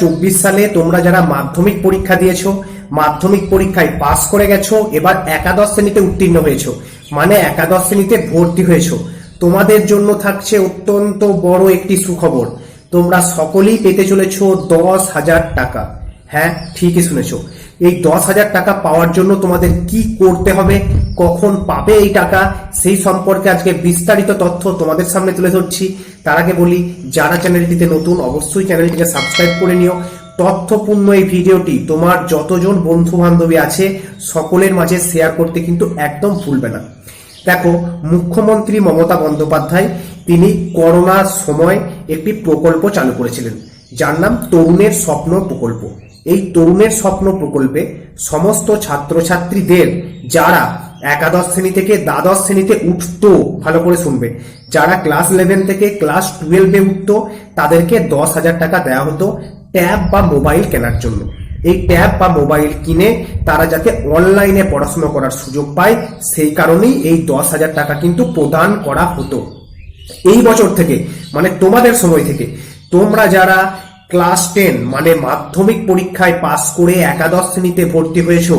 চব্বিশ সালে তোমরা যারা মাধ্যমিক পরীক্ষা দিয়েছ, মাধ্যমিক পরীক্ষায় পাস করে গেছো, এবার একাদশ শ্রেণীতে উত্তীর্ণ হয়েছো। মানে একাদশ শ্রেণীতে ভর্তি হয়েছো। তোমাদের জন্য থাকছে অত্যন্ত বড় একটি সুখবর। তোমরা সকলেই পেতে চলেছো দশ হাজার টাকা। হ্যাঁ ঠিকই শুনেছো। এই দশ হাজার টাকা পাওয়ার জন্য তোমাদের কি করতে হবে? কখন পাবে এই টাকা, সেই সম্পর্কে আজকে বিস্তারিত তথ্য তোমাদের সামনে তুলে ধরছি। তার আগে বলি, যারা চ্যানেলটিতে নতুন, অবশ্যই চ্যানেলটিকে সাবস্ক্রাইব করে নিও। তথ্যপূর্ণ এই ভিডিওটি তোমার যতজন বন্ধু বান্ধবী আছে, সকলের মাঝে শেয়ার করতে কিন্তু একদম ভুলবে না। দেখো, মুখ্যমন্ত্রী মমতা বন্দ্যোপাধ্যায়, তিনি করোনার সময় একটি প্রকল্প চালু করেছিলেন। যার নাম তরুণের স্বপ্ন প্রকল্প। এই তরুণের স্বপ্ন প্রকল্পে সমস্ত ছাত্রছাত্রীদের, যারা একাদশ শ্রেণি থেকে দ্বাদশ শ্রেণীতে উঠতো, ভালো করে শুনবে। যারা ক্লাস ইলেভেন থেকে ক্লাস টুয়েলভে উঠতো, তাদেরকে দশ হাজার টাকা দেওয়া হতো ট্যাব বা মোবাইল কেনার জন্য। এই ট্যাব বা মোবাইল কিনে তারা যাতে অনলাইনে পড়াশোনা করার সুযোগ পায়, সেই কারণেই এই দশ হাজার টাকা কিন্তু প্রদান করা হতো। এই বছর থেকে মানে তোমাদের সময় থেকে, তোমরা যারা ক্লাস টেন মানে মাধ্যমিক পরীক্ষায় পাশ করে একাদশ শ্রেণীতে ভর্তি হয়েছো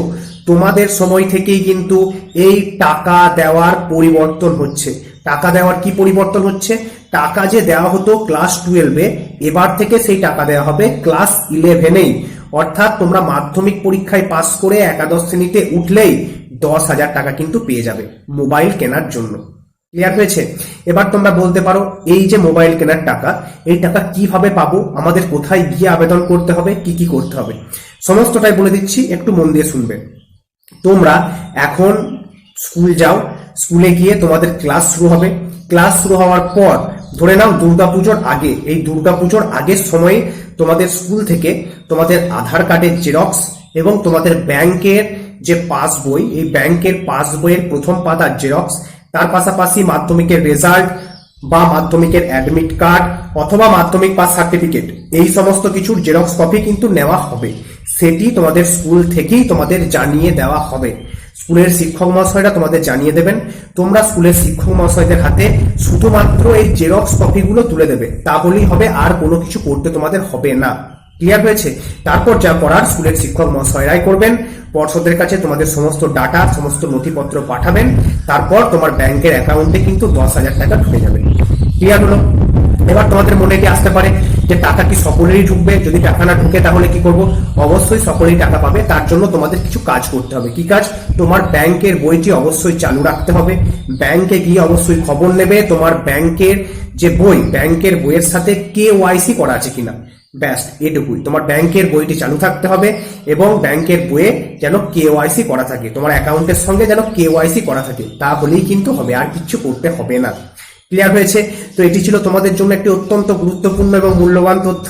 তোমাদের সময় থেকেই কিন্তু এই টাকা দেওয়ার পরিবর্তন হচ্ছে। টাকা দেওয়ার কি পরিবর্তন হচ্ছে? টাকা যে দেওয়া হতো ক্লাস টুয়েলভে, এবার থেকে সেই টাকা দেওয়া হবে ক্লাস ইলেভেনেই। অর্থাৎ তোমরা মাধ্যমিক পরীক্ষায় পাশ করে একাদশ শ্রেণীতে উঠলেই দশ হাজার টাকা কিন্তু পেয়ে যাবে মোবাইল কেনার জন্য। ক্লিয়ার হয়েছে? এবার তোমরা বলতে পারো, এই যে মোবাইল কেনার টাকা, এই টাকা কীভাবে পাবো? আমাদের কোথায় গিয়ে আবেদন করতে হবে? কি কি করতে হবে? সমস্তটাই বলে দিচ্ছি, একটু মন দিয়ে শুনবে। তোমরা এখন স্কুল যাও স্কুলে গিয়ে তোমাদের ক্লাস শুরু হবে। ক্লাস শুরু হওয়ার পর ধরে নাও দুর্গাপুজোর আগে, এই দুর্গাপুজোর আগের সময়ে তোমাদের স্কুল থেকে তোমাদের আধার কার্ডের জেরক্স এবং তোমাদের ব্যাংকের যে পাস বই, এই ব্যাংকের পাস বইয়ের প্রথম পাতার জেরক্স তার পাশাপাশি মাধ্যমিকের রেজাল্ট বা মাধ্যমিকের অ্যাডমিট কার্ড অথবা মাধ্যমিক পাস সার্টিফিকেট এই সমস্ত কিছুর জেরক্স কপি কিন্তু নেওয়া হবে। সেটি তোমাদের স্কুল থেকেই তোমাদের জানিয়ে দেওয়া হবে। স্কুলের শিক্ষক মহাশয়রা তোমাদের জানিয়ে দেবেন। তোমরা স্কুলের শিক্ষক মহাশয়দের হাতে শুধুমাত্র এই জেরক্স কপিগুলো তুলে দেবে। তাহলেই হবে, আর কোনো কিছু করতে তোমাদের হবে না। ক্লিয়ার হয়েছে। তারপর যা করার, স্কুলের শিক্ষক মহাশয়রাই করবেন। পর্ষদের কাছে তোমাদের সমস্ত ডাটা, সমস্ত নথিপত্র পাঠাবেন। তারপর তোমার ব্যাংকের অ্যাকাউন্টে কিন্তু দশ হাজার টাকা ঢুকে যাবে। ক্লিয়ার হলো? এবার তোমাদের মনে কি আসতে পারে যে টাকা কি সকলেরই ঢুকবে? যদি টাকা না ঢুকে তাহলে কি করব? অবশ্যই সকলেই টাকা পাবে। তার জন্য তোমাদের কিছু কাজ করতে হবে। কি কাজ? তোমার ব্যাংকের বইটি অবশ্যই চালু রাখতে হবে। ব্যাংকে গিয়ে অবশ্যই খবর নেবে তোমার ব্যাংকের যে বই, ব্যাংকের বইয়ের সাথে কে ওয়াইসি করা আছে কিনা। ব্যাস, এটুকুই। তোমার ব্যাংকের বইটি চালু থাকতে হবে এবং ব্যাংকের বইয়ে যেন কেওয়াইসি করা থাকে। তোমার অ্যাকাউন্টের সঙ্গে যেন কেওয়াইসি করা থাকে, তা হলেই কিন্তু হবে, আর কিছু করতে হবে না। ক্লিয়ার হয়েছে? তো এটি ছিল তোমাদের জন্য একটি অত্যন্ত গুরুত্বপূর্ণ এবং মূল্যবান তথ্য।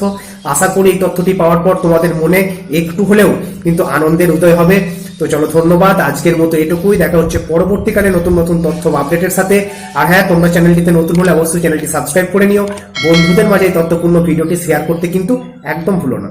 আশা করি এই তথ্যটি পাওয়ার পর তোমাদের মনে একটু হলেও কিন্তু আনন্দের উদয় হবে। তো চলো ধন্যবাদ, আজকের মতো এটুকুই। দেখা হচ্ছে পরবর্তীকালে নতুন নতুন তথ্য আপডেটের সাথে। আর হ্যাঁ তোমরা চ্যানেলটিতে নতুন হলে অবশ্যই চ্যানেলটি সাবস্ক্রাইব করে নিও। বন্ধুদের মাঝে এই তথ্যপূর্ণ ভিডিওটি শেয়ার করতে কিন্তু একদম ভুলো না।